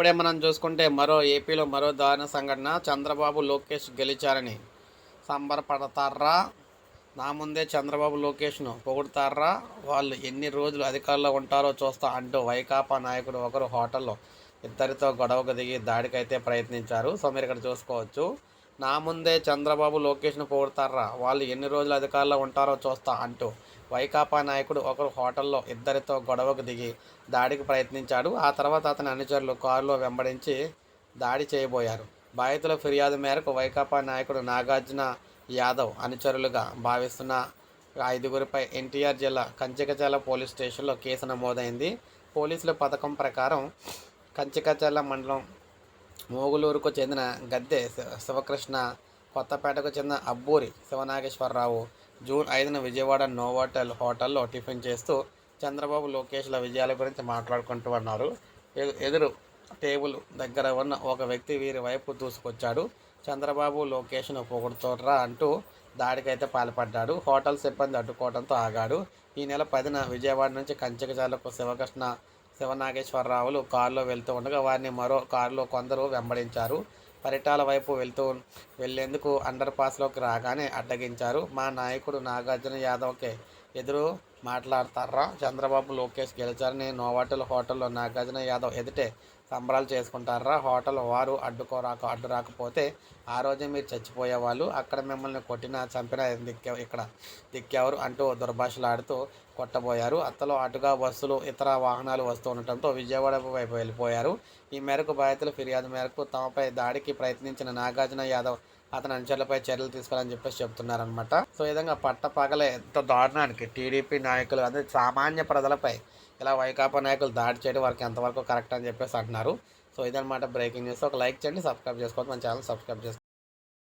ఇప్పుడే మనం చూసుకుంటే మరో ఏపీలో మరో దారుణ సంఘటన. చంద్రబాబు లోకేష్ గెలిచారని సంబరపడతారా? నా ముందే చంద్రబాబు లోకేష్ను పొగుడతారా? వాళ్ళు ఎన్ని రోజులు అధికారంలో ఉంటారో చూస్తా అంటూ వైకాపా నాయకుడు ఒకరు హోటల్లో ఇద్దరితో గొడవకు దిగి దాడికైతే ప్రయత్నించారు. సో మీరు ఇక్కడ చూసుకోవచ్చు. నా ముందే చంద్రబాబు లోకేష్ను పొగుడతారా? వాళ్ళు ఎన్ని రోజులు అధికారంలో ఉంటారో చూస్తా అంటూ వైకాపా నాయకుడు ఒకరు హోటల్లో ఇద్దరితో గొడవకు దిగి దాడికి ప్రయత్నించాడు. ఆ తర్వాత అతని అనుచరులు కారులో వెంబడించి దాడి చేయబోయారు. బాధితుల ఫిర్యాదు మేరకు వైకాపా నాయకుడు నాగార్జున యాదవ్ అనుచరులుగా భావిస్తున్న ఐదుగురిపై ఎన్టీఆర్ జిల్లా కంచికచాల పోలీస్ స్టేషన్లో కేసు నమోదైంది. పోలీసుల పథకం ప్రకారం కంచికచాల మండలం మోగులూరుకు చెందిన గద్దె శివకృష్ణ కొత్తపేటకు చెందిన అబ్బూరి శివనాగేశ్వరరావు జూన్ ఐదున విజయవాడ నోవాటల్ హోటల్లో టిఫిన్ చేస్తూ చంద్రబాబు లోకేష్ల విజయాల గురించి మాట్లాడుకుంటూ ఉన్నారు. ఎదురు టేబుల్ దగ్గర ఉన్న ఒక వ్యక్తి వీరి వైపు దూసుకొచ్చాడు. చంద్రబాబు లోకేష్ను పొగుడుతోర్రా అంటూ దాడికైతే పాల్పడ్డాడు. హోటల్ సిబ్బంది అడ్డుకోవడంతో ఆగాడు. ఈ నెల పదిన విజయవాడ నుంచి కంచికచాలకు శివకృష్ణ శివనాగేశ్వరరావులు కారులో వెళ్తూ ఉండగా వారిని మరో కారులో కొందరు వెంబడించారు. పరిటాల వైపు వెళ్తూ వెళ్ళేందుకు అండర్ పాస్లోకి రాగానే అడ్డగించారు. మా నాయకుడు నాగార్జున యాదవ్కే ఎదురు మాట్లాడతారా? చంద్రబాబు లోకేష్ గెలిచారని నోవాటల్ హోటల్లో నాగార్జున యాదవ్ ఎదుటే సంబరాలు చేసుకుంటారా? హోటల్ వారు అడ్డుకోరాక అడ్డు రాకపోతే ఆ రోజే మీరు చచ్చిపోయేవాళ్ళు. అక్కడ మిమ్మల్ని కొట్టిన చంపిన దిక్కే ఇక్కడ దిక్కెవరు అంటూ దుర్భాషలాడుతూ కొట్టబోయారు. అత్తలో అటుగా బస్సులు ఇతర వాహనాలు వస్తూ ఉండటంతో విజయవాడ వైపు వెళ్ళిపోయారు. ఈ మేరకు బాధితుల ఫిర్యాదు మేరకు తమపై దాడికి ప్రయత్నించిన నాగార్జున యాదవ్ అతని అనుచరులపై చర్యలు తీసుకోవాలని చెప్పేసి చెప్తున్నారనమాట సో ఈ విధంగా పట్ట పగలే ఎంత దారుణానికి టీడీపీ నాయకులు అదే సామాన్య ప్రజలపై ఇలా వైకాపా నాయకులు దాడి చేయడం వారికి ఎంతవరకు కరెక్ట్ అని చెప్పేసి అంటున్నారు. సో ఇదనమాట బ్రేకింగ్ న్యూస్ ఒక లైక్ చేయండి సబ్స్క్రైబ్ చేసుకోవద్దు. మన ఛానల్ సబ్స్క్రైబ్ చేసుకోండి.